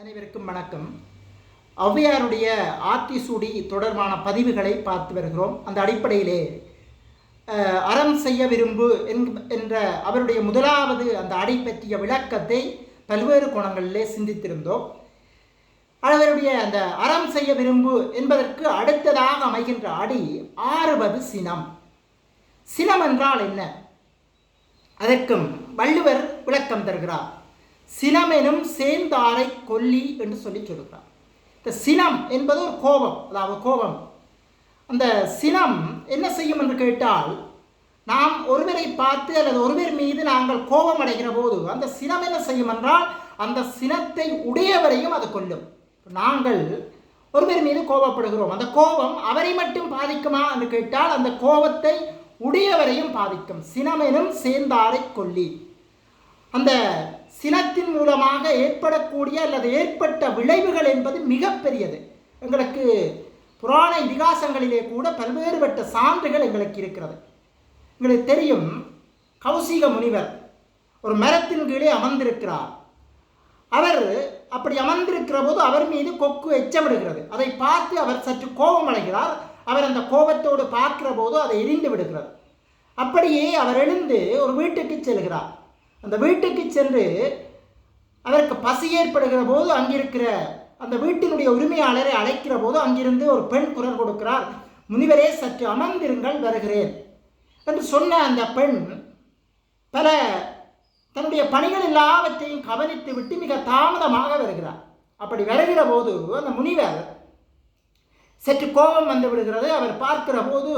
அனைவருக்கும் வணக்கம். ஔவையாருடைய ஆத்திசூடி தொடர்பான பதிவுகளை பார்த்து வருகிறோம். அந்த அடிப்படையிலே அறம் செய்ய விரும்பு என்ற அவருடைய முதலாவது அந்த அடை பற்றிய விளக்கத்தை பல்வேறு கோணங்களிலே சிந்தித்திருந்தோம். அவருடைய அந்த அறம் செய்ய விரும்பு என்பதற்கு அடுத்ததாக அமைகின்ற அடி ஆறுவது சினம். சினம் என்றால் என்ன? அதற்கும் வள்ளுவர் விளக்கம் தருகிறார். சினமெனும் சேர்ந்தாரை கொல்லி என்று சொல்லி சொல்கிறார் இந்த சினம் என்பது ஒரு கோபம் அதாவது கோபம். அந்த சினம் என்ன செய்யும் என்று கேட்டால் நாம் ஒருவரை பார்த்து அல்லது ஒருவர் மீது நாங்கள் கோபம் அடைகிற போது அந்த சினம் என்ன செய்யும் என்றால் அந்த சினத்தை உடையவரையும் அது கொல்லும். நாங்கள் ஒருவர் மீது கோபப்படுகிறோம். அந்த கோபம் அவரை மட்டும் பாதிக்குமா என்று கேட்டால் அந்த கோபத்தை உடையவரையும் பாதிக்கும். சினமெனும் சேர்ந்தாரை கொல்லி. அந்த சினத்தின் மூலமாக ஏற்படக்கூடிய அல்லது ஏற்பட்ட விளைவுகள் என்பது மிகப்பெரியது. எங்களுக்கு புராண இதிகாசங்களிலே கூட பல்வேறுபட்ட சான்றுகள் எங்களுக்கு இருக்கிறது. எங்களுக்கு தெரியும் கௌசிக முனிவர் ஒரு மரத்தின் கீழே அமர்ந்திருக்கிறார். அவர் அப்படி அமர்ந்திருக்கிற போது அவர் மீது கொக்கு எச்சமிடுகிறது. அதை பார்த்து அவர் சற்று கோபம் அடைகிறார். அவர் அந்த கோபத்தோடு பார்க்கிற போது அதை எரிந்து விடுகிறது. அப்படியே அவர் எழுந்து ஒரு வீட்டுக்கு செல்கிறார். அந்த வீட்டுக்கு சென்று அதற்கு பசி ஏற்படுகிற போது அங்கிருக்கிற அந்த வீட்டினுடைய உரிமையாளரை அழைக்கிற போது அங்கிருந்து ஒரு பெண் குரல் கொடுக்கிறார் முனிவரே சற்று அமர்ந்திருங்கள் வருகிறேன். என்று சொன்ன அந்த பெண் பல தன்னுடைய பணிகள் எல்லாவற்றையும் கவனித்து விட்டு மிக தாமதமாக வருகிறார் அப்படி வருகிற போது அந்த முனிவர் சற்று கோபம் வந்து விடுகிறது. அவர் பார்க்கிற போது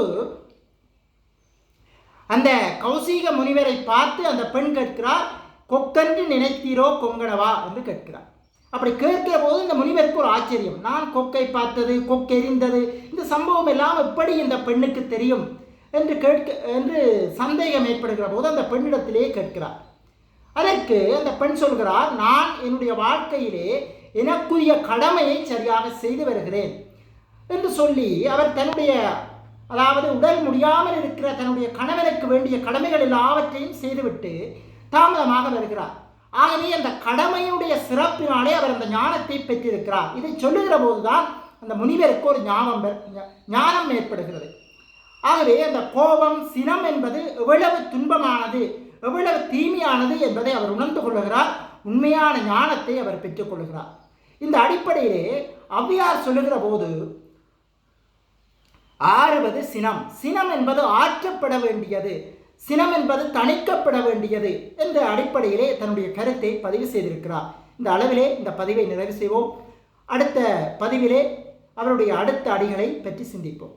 அந்த கௌசிக முனிவரை பார்த்து அந்த பெண் கேட்கிறார் கொக்கென்று நினைத்தீரோ கொங்கடவா? என்று கேட்கிறார். அப்படி கேட்கிற போது இந்த முனிவருக்கு ஒரு ஆச்சரியம். நான் கொக்கை பார்த்தது கொக்கெறிந்தது இந்த சம்பவம் எல்லாம் எப்படி இந்த பெண்ணுக்கு தெரியும்? என்று கேட்க என்று சந்தேகம் ஏற்படுகிற போது அந்த பெண்ணிடத்திலே கேட்கிறார். அதற்கு அந்த பெண் சொல்கிறார் நான் என்னுடைய வாழ்க்கையிலே எனக்குரிய கடமையை சரியாக செய்து வருகிறேன் என்று சொல்லி அவர் தன்னுடைய அதாவது உடல் முடியாமல் இருக்கிற தன்னுடைய கணவனுக்கு வேண்டிய கடமைகள் எல்லாவற்றையும் செய்துவிட்டு தாமதமாக வருகிறார். ஆகவே அந்த கடமையுடைய சிறப்பினாலே அவர் அந்த ஞானத்தை பெற்றிருக்கிறார். இதை சொல்லுகிற போதுதான் அந்த முனிவருக்கு ஒரு ஞானம் ஞானம் ஏற்படுகிறது. ஆகவே அந்த கோபம் சினம் என்பது எவ்வளவு துன்பமானது எவ்வளவு தீமையானது என்பதை அவர் உணர்ந்து கொள்ளுகிறார். உண்மையான ஞானத்தை அவர் பெற்றுக்கொள்கிறார் இந்த அடிப்படையிலே அவ்வியார் சொல்லுகிற போது ஆறுவது சினம். சினம் என்பது ஆற்றப்பட வேண்டியது. சினம் என்பது தணிக்கப்பட வேண்டியது என்ற அடிப்படையிலே தன்னுடைய கருத்தை பதிவு செய்திருக்கிறார். இந்த அளவிலே இந்த பதிவை நிறைவு செய்வோம். அடுத்த பதிவிலே அவருடைய அடுத்த அடிகளை பற்றி சிந்திப்போம்.